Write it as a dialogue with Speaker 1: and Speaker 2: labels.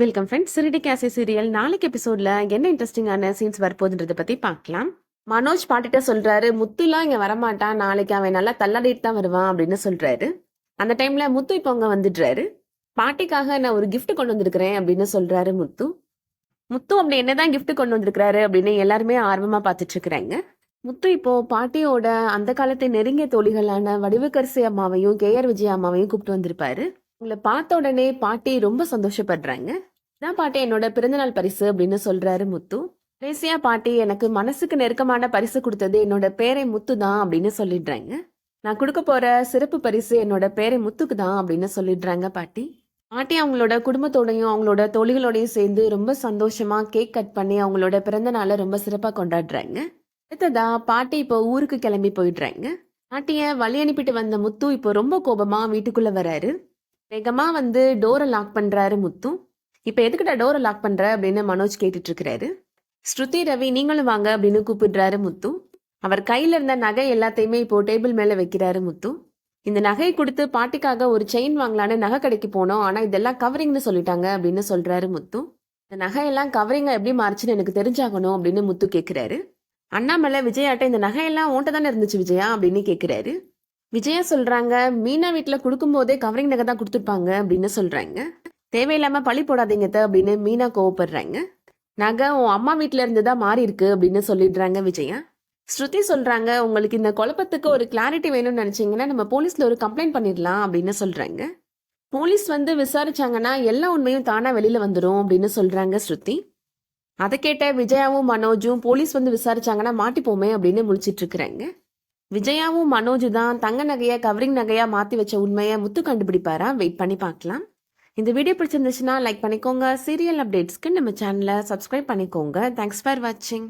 Speaker 1: Welcome friends Shirdi கேசே serial நாளைக்கு எபிசோட்ல என்ன இன்ட்ரெஸ்டிங்கான சீன்ஸ் வரப்போகுதுன்றதை பத்தி பார்க்கலாம். மனோஜ் பாட்டிட்ட சொல்றாரு முத்துலாம் இங்க வரமாட்டான். நாளைக்கு அவன் நல்லா தள்ளாடிட்டு தான் வருவான் அப்படின்னு சொல்றாரு. அந்த டைம்ல முத்து இப்போ அங்க வந்துடுறாரு. பாட்டிக்காக நான் ஒரு கிஃப்ட் கொண்டு வந்திருக்கிறேன் அப்படின்னு சொல்றாரு முத்து. முத்து அப்படி என்னதான் கிஃப்ட் கொண்டு வந்திருக்கிறாரு அப்படின்னு எல்லாருமே ஆர்வமா பார்த்துட்டு இருக்கிறாங்க. முத்து இப்போ பாட்டியோட அந்த காலத்தை நெருங்கிய தோழிகளான வடிவுக்கரசி அம்மாவையும் கே ஆர் விஜய் அம்மாவையும் கூப்பிட்டு வந்திருப்பாரு. உங்களை பார்த்த உடனே பாட்டி ரொம்ப சந்தோஷப்படுறாங்க. நான் பாட்டி என்னோட பிறந்தநாள் பரிசு அப்படின்னு சொல்றாரு முத்து. கடைசியா பாட்டி எனக்கு மனசுக்கு நெருக்கமான பரிசு கொடுத்தது என்னோட பேரை முத்து தான் அப்படின்னு சொல்லிடுறாங்க. நான் கொடுக்க போற சிறப்பு பரிசு என்னோட பேரை முத்துக்கு தான் அப்படின்னு சொல்லிடுறாங்க பாட்டி. பாட்டி அவங்களோட குடும்பத்தோடையும் அவங்களோட தொழில்களோடையும் சேர்ந்து ரொம்ப சந்தோஷமா கேக் கட் பண்ணி அவங்களோட பிறந்த நாளை ரொம்ப சிறப்பா கொண்டாடுறாங்க. அடுத்ததா பாட்டி இப்போ ஊருக்கு கிளம்பி போயிடுறாங்க. பாட்டிய வழி அனுப்பிட்டு வந்த முத்து இப்போ ரொம்ப கோபமா வீட்டுக்குள்ள வராரு. வேகமா வந்து டோரை லாக் பண்றாரு முத்து. இப்ப எதுக்கிட்ட டோரை லாக் பண்ற அப்படின்னு மனோஜ் கேட்டுட்டு இருக்கிறாரு ஸ்ருதி ரவி நீங்களும் வாங்க அப்படின்னு கூப்பிடுறாரு முத்து. அவர் கையில இருந்த நகை எல்லாத்தையுமே இப்போ டேபிள் மேல வைக்கிறாரு முத்து. இந்த நகையை கொடுத்து பாட்டிக்காக ஒரு செயின் வாங்கலான்னு நகை கடைக்கு போனோம். ஆனா இதெல்லாம் கவரிங்னு சொல்லிட்டாங்க அப்படின்னு சொல்றாரு முத்து. இந்த நகையெல்லாம் கவரிங்கை எப்படி மாறுச்சுன்னு எனக்கு தெரிஞ்சாகணும் அப்படின்னு முத்து கேட்குறாரு அண்ணாமலை விஜயாட்ட இந்த நகையெல்லாம் ஓன்ட்ட தானே இருந்துச்சு விஜயா? அப்படின்னு கேட்குறாரு விஜயா சொல்றாங்க மீனா வீட்டில் கொடுக்கும்போதே கவரிங் நகை தான் கொடுத்துருப்பாங்க அப்படின்னு சொல்றாங்க. தேவையில்லாமல் பழி போடாதீங்க அப்படின்னு மீனா கோவப்படுறாங்க. நகை உன் அம்மா வீட்டில் இருந்து தான் மாறி இருக்கு அப்படின்னு சொல்லிடுறாங்க விஜயா. ஸ்ருதி சொல்றாங்க உங்களுக்கு இந்த குழப்பத்துக்கு ஒரு கிளாரிட்டி வேணும்னு நினைச்சீங்கன்னா நம்ம போலீஸ்ல ஒரு கம்ப்ளைண்ட் பண்ணிடலாம் அப்படின்னு சொல்றாங்க. போலீஸ் வந்து விசாரிச்சாங்கன்னா எல்லா உண்மையும் தானா வெளியில வந்துடும் அப்படின்னு சொல்றாங்க ஸ்ருதி. அதை கேட்ட விஜயாவும் மனோஜும் போலீஸ் வந்து விசாரிச்சாங்கன்னா மாட்டிப்போமே அப்படின்னு முடிச்சிட்டு இருக்கிறாங்க. விஜயாவும் மனோஜ் தான் தங்க நகையை கவரிங் நகையாக மாற்றி வச்ச உண்மையை முத்து கண்டுபிடிப்பாரா? வெயிட் பண்ணி பார்க்கலாம். இந்த வீடியோ பிடிச்சிருந்துச்சுன்னா லைக் பண்ணிக்கோங்க. சீரியல் அப்டேட்ஸ்க்கு நம்ம சேனலை சப்ஸ்கிரைப் பண்ணிக்கோங்க. தேங்க்ஸ் ஃபார் வாட்சிங்